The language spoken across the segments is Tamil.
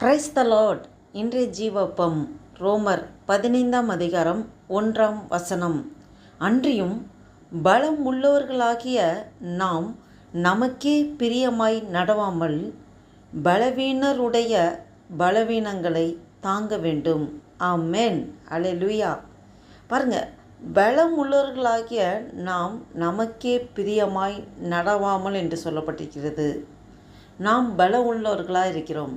பிரைஸ் த லார்ட் இன்றைய ஜீவப்பம் ரோமர் பதினைந்தாம் அதிகாரம் ஒன்றாம் வசனம். அன்றியும் பலம் உள்ளவர்களாகிய நாம் நமக்கே பிரியமாய் நடவாமல் பலவீனருடைய பலவீனங்களை தாங்க வேண்டும். ஆமேன் அலே லுயா பாருங்க பலம் உள்ளவர்களாகிய நாம் நமக்கே பிரியமாய் நடவாமல் என்று சொல்லப்பட்டிருக்கிறது. நாம் பலம் உள்ளவர்களாக இருக்கிறோம்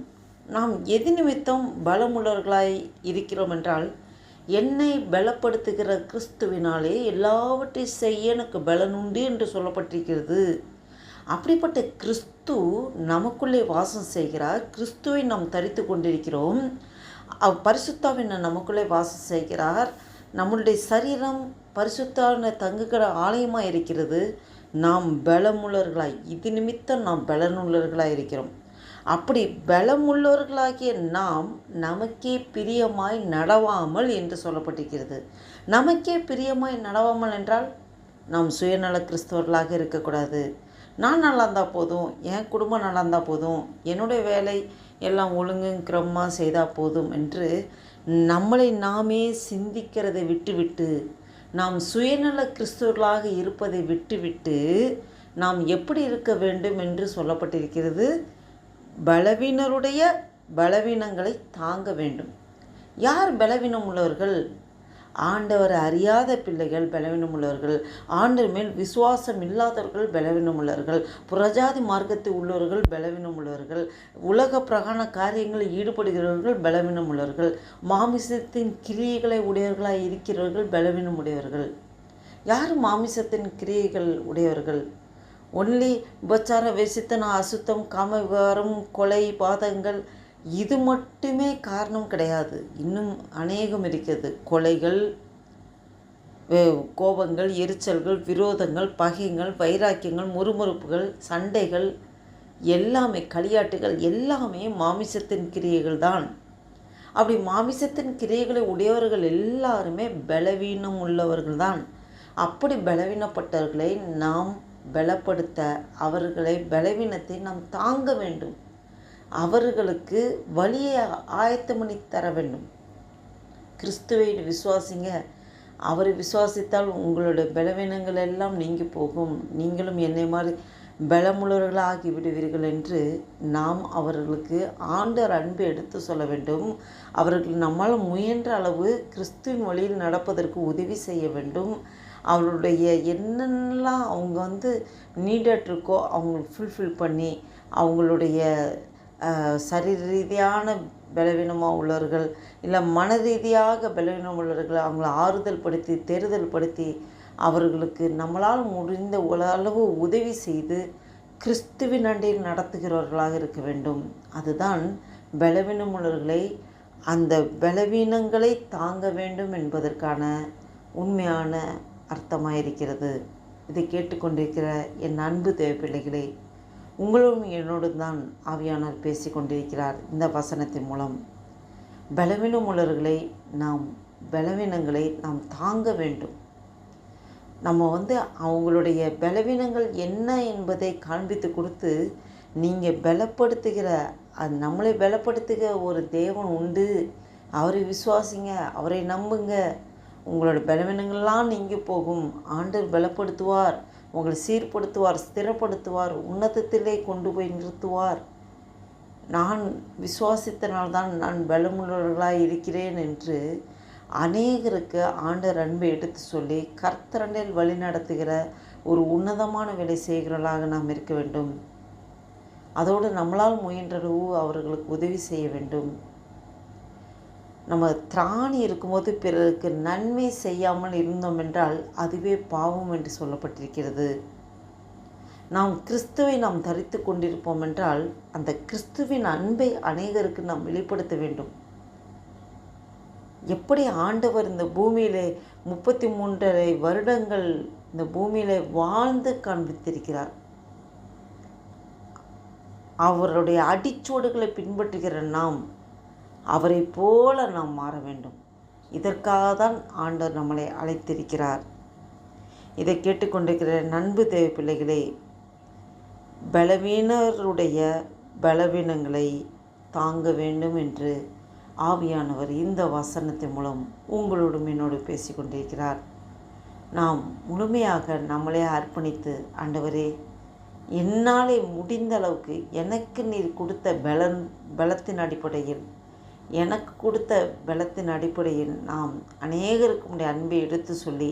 நாம் எது நிமித்தம் பலமுள்ளவர்களாய் இருக்கிறோம் என்றால் என்னை பலப்படுத்துகிற கிறிஸ்துவினாலே எல்லாவற்றையும் செய்ய எனக்கு பலனுண்டு என்று சொல்லப்பட்டிருக்கிறது. அப்படிப்பட்ட கிறிஸ்து நமக்குள்ளே வாசம் செய்கிறார். கிறிஸ்துவை நாம் தரித்து கொண்டிருக்கிறோம். அவ் பரிசுத்தாவின் நமக்குள்ளே வாசம் செய்கிறார். நம்மளுடைய சரீரம் பரிசுத்தாவின தங்குகிற ஆலயமாக இருக்கிறது. நாம் பலமுள்ளவர்களாய் இது நிமித்தம் நாம் பலனுள்ளவர்களாக இருக்கிறோம். அப்படி பலமுள்ளவர்களாகிய நாம் நமக்கே பிரியமாய் நடவாமல் என்று சொல்லப்பட்டிருக்கிறது. நமக்கே பிரியமாய் நடவாமல் என்றால் நாம் சுயநல கிறிஸ்தவர்களாக இருக்கக்கூடாது. நான் நல்லா இருந்தால் போதும் என் குடும்பம் நல்லா இருந்தால் போதும் என்னுடைய வேலை எல்லாம் ஒழுங்குங்கிறமாக செய்தால் போதும் என்று நம்மளை நாமே சிந்திக்கிறதை விட்டுவிட்டு நாம் சுயநல கிறிஸ்துவர்களாக இருப்பதை விட்டுவிட்டு நாம் எப்படி இருக்க வேண்டும் என்று சொல்லப்பட்டிருக்கிறது. பலவீனருடைய பலவீனங்களை தாங்க வேண்டும். யார் பலவீனம் உள்ளவர்கள் ஆண்டவர் அறியாத பிள்ளைகள் பலவீனம் உள்ளவர்கள் ஆண்டர் மேல் விசுவாசம் இல்லாதவர்கள் பலவீனம் உள்ளவர்கள் புறஜாதி மார்க்கத்தில் உள்ளவர்கள் பலவீனம் உள்ளவர்கள் உலக பிரகாண காரியங்களில் ஈடுபடுகிறவர்கள் பலவீனம் உள்ளவர்கள் மாமிசத்தின் கிரியைகளை உடையவர்களாக இருக்கிறவர்கள் பலவீனம் உடையவர்கள் யார் மாமிசத்தின் கிரியைகள் உடையவர்கள்? ஒன்லி உபச்சார வேசித்தனம் அசுத்தம் காம விவகாரம் கொலை பாதங்கள் இது மட்டுமே காரணம் கிடையாது. இன்னும் அநேகம் இருக்கிறது. கொலைகள் கோபங்கள் எரிச்சல்கள் விரோதங்கள் பகைங்கள் வைராக்கியங்கள் முறுமுறுப்புகள் சண்டைகள் எல்லாமே களியாட்டுகள் எல்லாமே மாமிசத்தின் கிரியைகள் தான். அப்படி மாமிசத்தின் கிரியைகளை உடையவர்கள் எல்லாருமே பலவீனம் உள்ளவர்கள் தான். அப்படி பலவீனப்பட்டவர்களை நாம் பலப்படுத்த அவர்களை பலவீனத்தை நாம் தாங்க வேண்டும். அவர்களுக்கு வழியை ஆயத்தம் பண்ணி தர வேண்டும். கிறிஸ்துவை விசுவாசிங்க. அவரை விசுவாசித்தால் உங்களுடைய பலவீனங்கள் எல்லாம் நீங்கி போகும். நீங்களும் என்னை மாதிரி பலமுள்ளவர்களாக விடுவீர்கள் என்று நாம் அவர்களுக்கு ஆண்டர் அன்பை எடுத்து சொல்ல வேண்டும். அவர்கள் நம்மால் முயன்ற அளவு கிறிஸ்துவின் வழியில் நடப்பதற்கு உதவி செய்ய வேண்டும். அவர்களுடைய என்னென்னலாம் அவங்க வந்து நீடட் இருக்கோ அவங்க ஃபுல்ஃபில் பண்ணி அவங்களுடைய சரீர ரீதியான பலவீனமாக உள்ளவர்கள் இல்லை மன ரீதியாக பலவீனம் உள்ளவர்கள் அவங்கள ஆறுதல் படுத்தி தேறுதல் படுத்தி அவர்களுக்கு நம்மளால் முடிந்த அளவு உதவி செய்து கிறிஸ்துவின் அண்டையில் நடத்துகிறவர்களாக இருக்க வேண்டும். அதுதான் பலவீனம் உள்ளவர்களை அந்த பலவீனங்களை தாங்க வேண்டும் என்பதற்கான உண்மையான அர்த்தமாக இருக்கிறது இதை கேட்டுக்கொண்டிருக்கிற என் அன்பு தேவை பிள்ளைகளே உங்களும் என்னோடு தான் ஆவியானவர் பேசி கொண்டிருக்கிறார் இந்த வசனத்தின் மூலம். பலவீனம் உள்ளவர்களை நாம் பலவீனங்களை நாம் தாங்க வேண்டும். நம்ம வந்து அவங்களுடைய பலவீனங்கள் என்ன என்பதை காண்பித்து கொடுத்து நீங்கள் பலப்படுத்துகிற அது நம்மளை பலப்படுத்துகிற ஒரு தேவன் உண்டு. அவரை விசுவாசிங்க அவரை நம்புங்க. உங்களோட பலவீனங்கள்லாம் நீங்கி போகும். ஆண்டர் பலப்படுத்துவார். உங்களை சீர்படுத்துவார் ஸ்திரப்படுத்துவார் உன்னதத்திலே கொண்டு போய் நிறுத்துவார். நான் விசுவாசித்தனால்தான் நான் பலமுள்ளவர்களாக இருக்கிறேன் என்று அநேகருக்கு ஆண்டர் அன்பை எடுத்து சொல்லி கர்த்தரண்டில் வழி நடத்துகிற ஒரு உன்னதமான வேலை செய்கிறவர்களாக நாம் இருக்க வேண்டும். அதோடு நம்மளால் முயன்றளவு அவர்களுக்கு உதவி செய்ய வேண்டும். நம்ம திராணி இருக்கும்போது பிறருக்கு நன்மை செய்யாமல் இருந்தோம் என்றால் அதுவே பாவம் என்று சொல்லப்பட்டிருக்கிறது. நாம் கிறிஸ்துவை நாம் தரித்து கொண்டிருப்போம் என்றால் அந்த கிறிஸ்துவின் அன்பை அநேகருக்கு நாம் வெளிப்படுத்த வேண்டும். எப்படி ஆண்டவர் இந்த பூமியிலே முப்பத்தி மூன்றரை வருடங்கள் இந்த பூமியிலே வாழ்ந்து காண்பித்திருக்கிறார்? அவருடைய அடிச்சோடுகளை பின்பற்றுகிற நாம் அவரை போல நாம் மாற வேண்டும். இதற்காக தான் ஆண்டவர் நம்மளை அழைத்திருக்கிறார். இதை கேட்டுக்கொண்டிருக்கிற நண்பு தேவை பிள்ளைகளே பலவீனருடைய பலவீனங்களை தாங்க வேண்டும் என்று ஆவியானவர் இந்த வசனத்தின் மூலம் உங்களோடும் என்னோடு பேசிக்கொண்டிருக்கிறார். நாம் முழுமையாக நம்மளே அர்ப்பணித்து ஆண்டவரே என்னாலே முடிந்த அளவுக்கு எனக்கு நீர் கொடுத்த பலன் பலத்தின் அடிப்படையில் எனக்கு கொடுத்த பலத்தின் அடிப்படையில் நாம் அநேகருக்கு அன்பை எடுத்து சொல்லி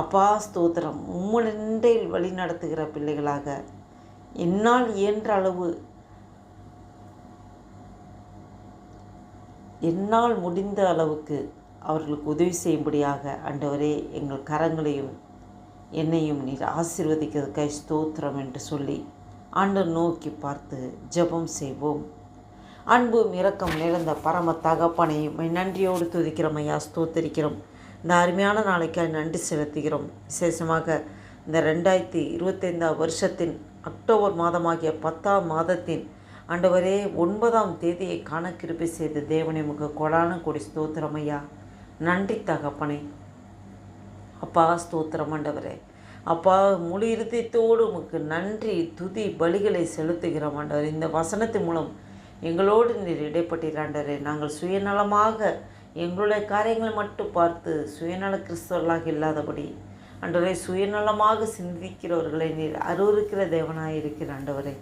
அப்பா ஸ்தோத்திரம். உம்முடன்றில் வழி நடத்துகிற பிள்ளைகளாக என்னால் இயன்ற அளவு என்னால் முடிந்த அளவுக்கு அவர்களுக்கு உதவி செய்யும்படியாக ஆண்டவரே எங்கள் கரங்களையும் என்னையும் நீர் ஆசீர்வதிக்கிறதுக்காய் ஸ்தோத்திரம் என்று சொல்லி ஆண்டவர் நோக்கி பார்த்து ஜெபம் செய்வோம். அன்பும் இரக்கம் நிறைந்த பரம தகப்பனையும் நன்றியோடு துதிக்கிறோம் ஐயா ஸ்தோத்தரிக்கிறோம். இந்த அருமையான நாளைக்காய் நன்றி செலுத்துகிறோம். விசேஷமாக இந்த ரெண்டாயிரத்தி இருபத்தைந்தாம் வருஷத்தின் அக்டோபர் மாதமாகிய பத்தாம் மாதத்தின் ஆண்டவரே ஒன்பதாம் தேதியை காண கிருப்பை செய்த தேவனை முக கொடான கொடி ஸ்தோத்திரம் ஐயா. நன்றி தகப்பனை. அப்பா ஸ்தோத்திரம் ஆண்டவரே. அப்பா முழு இருதயத்தோடு உமக்கு நன்றி துதி பலிகளை செலுத்துகிறோம் ஆண்டவர். இந்த வசனத்தின் மூலம் எங்களோடு நீர் இடைப்பட்டிராண்டரே நாங்கள் சுயநலமாக எங்களுடைய காரியங்களை மட்டும் பார்த்து சுயநல கிறிஸ்தவர்களாக இல்லாதபடி ஆண்டவரை சுயநலமாக சிந்திக்கிறவர்களை நீர் அருவருக்கிற தேவனாக இருக்கிற ஆண்டவரே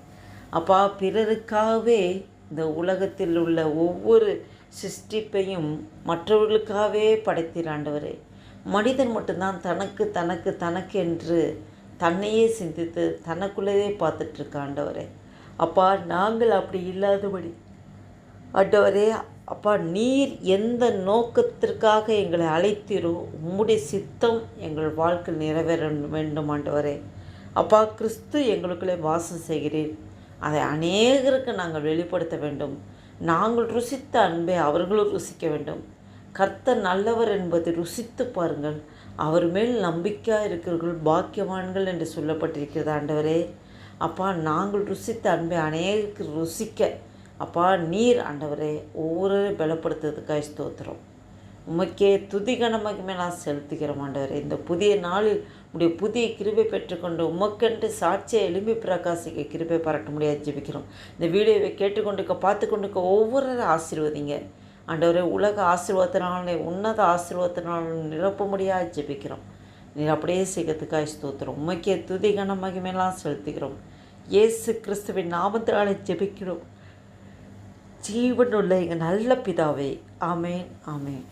அப்பா பிறருக்காகவே இந்த உலகத்தில் உள்ள ஒவ்வொரு சிருஷ்டிப்பையும் மற்றவர்களுக்காகவே படைத்திராண்டவரே. மனிதன் மட்டும்தான் தனக்கு தனக்கு தனக்கு என்று தன்னையே சிந்தித்து தனக்குள்ளேயே பார்த்துட்ருக்க ஆண்டவரே அப்பா நாங்கள் அப்படி இல்லாதபடி. ஆண்டவரே அப்பா நீர் எந்த நோக்கத்திற்காக எங்களை அழைத்தீரோ உம்முடைய சித்தம் எங்கள் வாழ்க்கை நிறைவேற வேண்டும் ஆண்டவரே. அப்பா கிறிஸ்து எங்களுக்குள்ளே வாசம் செய்கிறீர். அதை அநேகருக்கு நாங்கள் வெளிப்படுத்த வேண்டும். நாங்கள் ருசித்த அன்பை அவர்களும் ருசிக்க வேண்டும். கர்த்தர் நல்லவர் என்பதை ருசித்து பாருங்கள். அவர் மேல் நம்பிக்கையாக இருக்கிறவர்கள் பாக்கியவான்கள் என்று சொல்லப்பட்டிருக்கிறது ஆண்டவரே. அப்பா நாங்கள் ருசித்த அன்பை அநேகருக்கு ருசிக்க. அப்பா நீர் ஆண்டவரே ஒவ்வொரு பலப்படுத்துறதுக்காக ஸ்தோத்திரம். உமக்கே துதி கனமகிமே நான் செலுத்துகிறோம் ஆண்டவரே. இந்த புதிய நாளில் உடைய புதிய கிருபை பெற்றுக்கொண்டு உமக்கென்று சாட்சியை எலும்பி பிரகாசிக்க கிருபை பரட்ட முடியாது ஜெபிக்கிறோம். இந்த வீடியோவை கேட்டுக்கொண்டுக்க பார்த்து கொண்டுக்க ஒவ்வொரு ஆசீர்வதிங்க. ஆண்டவரே உலக ஆசீர்வாதத்தினாலே உன்னத ஆசீர்வாதத்தினாலும் நிரப்ப முடியாது ஜெபிக்கிறோம். நீர் அப்படியே செய்கிறதுக்காக ஸ்தோத்திரம். உமைக்கே துதி கன மகிமையெல்லாம் செலுத்துகிறோம். இயேசு கிறிஸ்துவின் நாமத்தினாலே ஜெபிக்கிறோம். ஜீவனுள்ள எங்கள் நல்ல பிதாவே. ஆமேன் ஆமேன்.